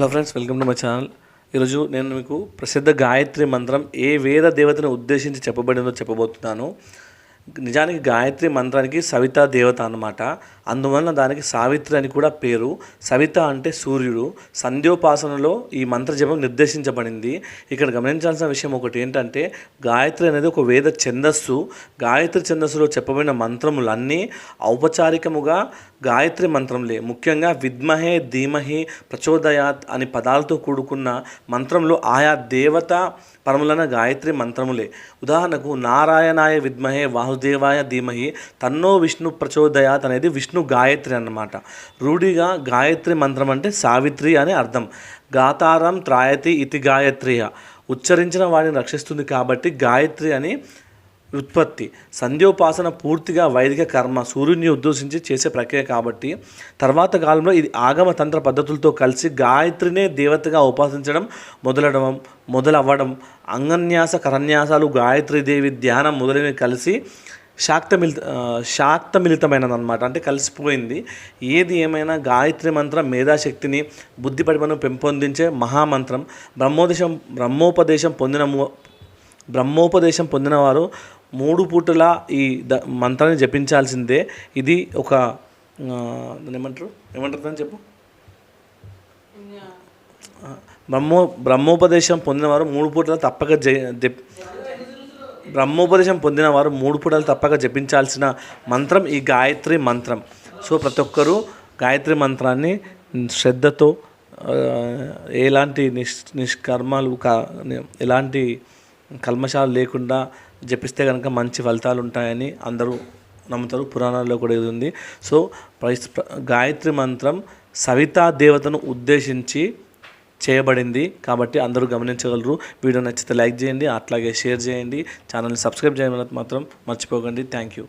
Hello friends welcome to my channel ఈరోజు నేను మీకు ప్రసిద్ధ గాయత్రి మంత్రం ఏ వేద దేవతను ఉద్దేశించి చెప్పబడిందో చెప్పబోతున్నాను. నిజానికి గాయత్రి మంత్రానికి సవిత దేవత అనమాట అందువలన దానికి సావిత్రి అని కూడా పేరు. సవిత అంటే సూర్యుడు. సంధ్యోపాసనలో ఈ మంత్ర జపం నిర్దేశించబడింది. ఇక్కడ గమనించాల్సిన విషయం ఒకటి ఏంటంటే గాయత్రి అనేది ఒక వేద ఛందస్సు. గాయత్రి ఛందస్సులో చెప్పబడిన మంత్రములన్నీ ఔపచారికముగా గాయత్రి మంత్రంలే ముఖ్యంగా విద్మహే ధీమహి ప్రచోదయాత్ అని పదాలతో కూడుకున్న మంత్రంలో ఆయా దేవత పరములైన గాయత్రి మంత్రములే. ఉదాహరణకు నారాయణాయ విద్మహే వాసుదేవాయ ధీమహి తన్నో విష్ణు ప్రచోదయాత్ అనేది విష్ణు గాయత్రి అన్నమాట. రూఢిగా గాయత్రి మంత్రం అంటే సావిత్రి అని అర్థం. గాతారం త్రాయతి ఇతి గాయత్రియ. ఉచ్చరించిన వాడిని రక్షిస్తుంది కాబట్టి గాయత్రి అని ఉత్పత్తి. సంధ్యోపాసన పూర్తిగా వైదిక కర్మ. సూర్యుని ఉద్దేశించి చేసే ప్రక్రియ కాబట్టి తర్వాత కాలంలో ఇది ఆగమ తంత్ర పద్ధతులతో కలిసి గాయత్రినే దేవతగా ఉపాసించడం మొదలడడం మొదలవ్వడం అంగన్యాస కరన్యాసాలు గాయత్రీదేవి ధ్యానం మొదలైనవి కలిసి శాక్తమిళిత శాక్తమిలితమైనదనమాట అంటే కలిసిపోయింది. ఏది ఏమైనా గాయత్రి మంత్రం మేధాశక్తిని బుద్ధి పరిమను పెంపొందించే మహామంత్రం బ్రహ్మోదేశం బ్రహ్మోపదేశం పొందిన ము- బ్రహ్మోపదేశం పొందినవారు మూడు పూటల ఈ ద మంత్రాన్ని జపించాల్సిందే. ఇది ఒక దాన్ని ఏమంటారు? ఏమంటారు దాన్ని చెప్పు? బ్రహ్మో బ్రహ్మోపదేశం పొందినవారు మూడు పూటల తప్పక జ బ్రహ్మోపదేశం పొందినవారు మూడు పూటలు తప్పక జపించాల్సిన మంత్రం ఈ గాయత్రి మంత్రం. సో ప్రతి ఒక్కరూ గాయత్రి మంత్రాన్ని శ్రద్ధతో ఎలాంటి నిష్ నిష్కర్మాలు కా ఎలాంటి కల్మషాలు లేకుండా జపిస్తే కనుక మంచి ఫలితాలు ఉంటాయని అందరూ నమ్ముతారు. పురాణాల్లో కూడా ఇది ఉంది. సో ప్రైస్ గాయత్రి మంత్రం సవితా దేవతను ఉద్దేశించి చేయబడింది. కాబట్టి అందరూ గమనించగలరు. వీడియో నచ్చితే లైక్ చేయండి అట్లాగే షేర్ చేయండి. ఛానల్ని సబ్స్క్రైబ్ చేయడం మాత్రం మర్చిపోకండి. Thank you.